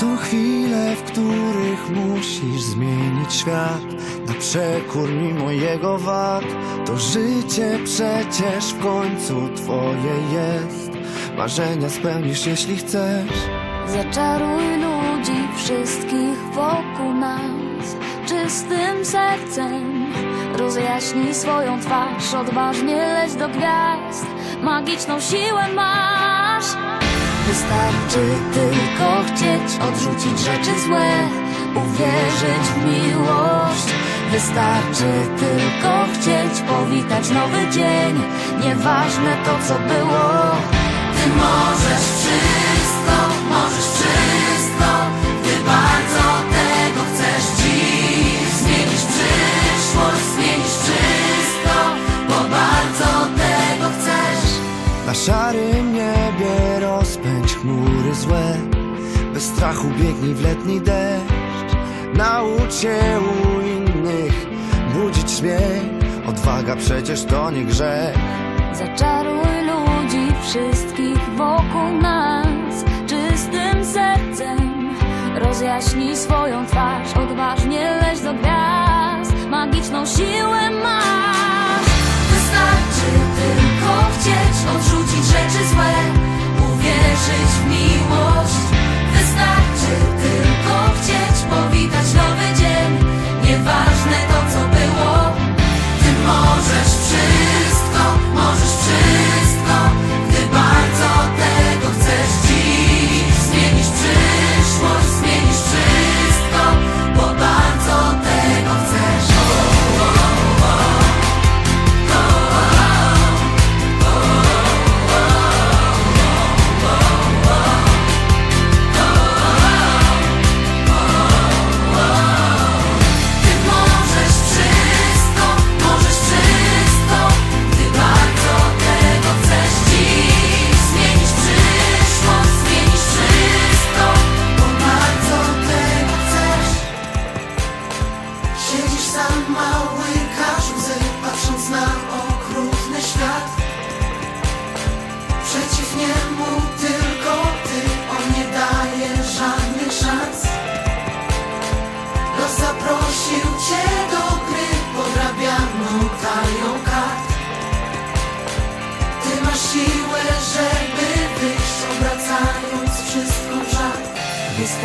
Są chwile, w których musisz zmienić świat Na przekór mimo jego wad To życie przecież w końcu twoje jest Marzenia spełnisz jeśli chcesz Zaczaruj ludzi wszystkich wokół nas czystym sercem. Rozjaśnij swoją twarz, odważnie leć do gwiazd. Magiczną siłę masz. Wystarczy tylko chcieć odrzucić rzeczy złe, uwierzyć w miłość. Wystarczy tylko chcieć powitać nowy dzień. Nieważne to, co było. Ty możesz wszystko, możesz wszystko, gdy bardzo tego chcesz dziś. Zmienisz przyszłość, zmienisz wszystko, bo bardzo tego chcesz. Na szarym złe. Bez strachu biegnij w letni deszcz. Naucz się u innych budzić śmiech. Odwaga przecież to nie grzech. Zaczaruj ludzi wszystkich wokół nas. Czystym sercem. Rozjaśnij swoją twarz, odważnie leć do gwiazd.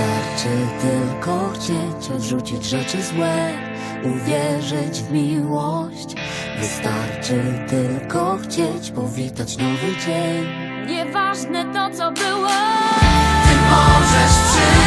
Wystarczy tylko chcieć odrzucić rzeczy złe, uwierzyć w miłość. Wystarczy tylko chcieć powitać nowy dzień. Nieważne to, co było. Ty możesz wszystko,